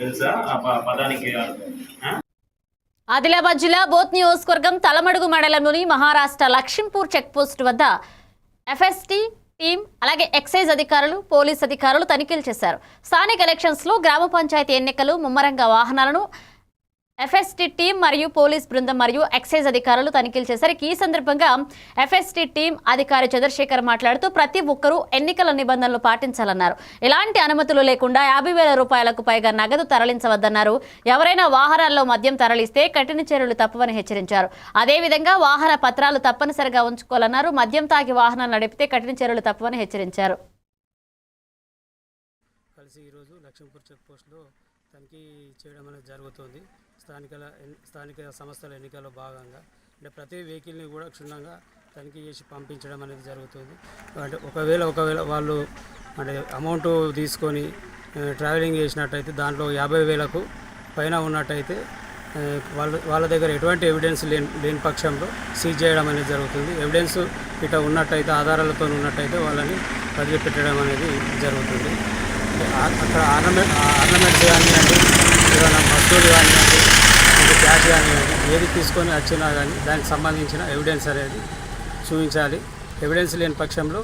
తెలుసా? ఆ పదానికి ఆదిలాబాద్ జిల్లా బోత్ నియోజకవర్గం తలమడుగు మండలంలోని మహారాష్ట్ర లక్ష్మీపూర్ చెక్పోస్ట్ వద్ద ఎఫ్ఎస్టీ టీం అలాగే ఎక్సైజ్ అధికారులు పోలీస్ అధికారులు తనిఖీలు చేశారు. స్థానిక ఎలక్షన్స్లో గ్రామ పంచాయతీ ఎన్నికలు ముమ్మరంగా వాహనాలను ఎఫ్ఎస్టీ టీం మరియు పోలీస్ బృందం మరియు ఎక్సైజ్ అధికారులు తనిఖీలు చేశారు. ఈ సందర్భంగా ఎఫ్ఎస్టీ టీం అధికారి చంద్రశేఖర్ మాట్లాడుతూ ప్రతి ఒక్కరూ ఎన్నికల నిబంధనలు పాటించాలన్నారు. ఎలాంటి అనుమతులు లేకుండా యాభై వేల రూపాయలకు పైగా నగదు తరలించవద్దన్నారు. ఎవరైనా వాహనాల్లో మద్యం తరలిస్తే కఠిన చర్యలు తప్పవని హెచ్చరించారు. అదేవిధంగా వాహన పత్రాలు తప్పనిసరిగా ఉంచుకోవాలన్నారు. మద్యం తాగి వాహనాలు నడిపితే కఠిన చర్యలు తప్పవని హెచ్చరించారు. కలిసి ఈరోజు లక్ష్మీపూర్ చెక్ పోస్ట్లో తనిఖీ చేయడం అనేది జరుగుతుంది. స్థానిక స్థానిక సంస్థల ఎన్నికల్లో భాగంగా అంటే ప్రతి వెహికల్ని కూడా క్షుణ్ణంగా తనిఖీ చేసి పంపించడం అనేది జరుగుతుంది. అంటే ఒకవేళ ఒకవేళ వాళ్ళు అంటే అమౌంట్ తీసుకొని ట్రావెలింగ్ చేసినట్టయితే దాంట్లో యాభై వేలకు పైన ఉన్నట్టయితే వాళ్ళ వాళ్ళ దగ్గర ఎటువంటి ఎవిడెన్స్ లేని లేని పక్షంలో సీజ్ చేయడం అనేది జరుగుతుంది. ఎవిడెన్స్ ఇట ఉన్నట్టయితే ఆధారాలతో ఉన్నట్టయితే వాళ్ళని వదిలిపెట్టడం అనేది జరుగుతుంది. అక్కడ ఆర్నమెంట్ ఆర్నమెంట్స్ కానివ్వండి ఏదైనా వస్తువులు కానివ్వండి ఇంకా క్యాష్ కానివ్వండి ఏది తీసుకొని వచ్చినా కానీ దానికి సంబంధించిన ఎవిడెన్స్ అనేది చూపించాలి. ఎవిడెన్స్ లేని పక్షంలో